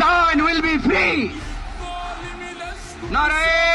star will be free. Nare.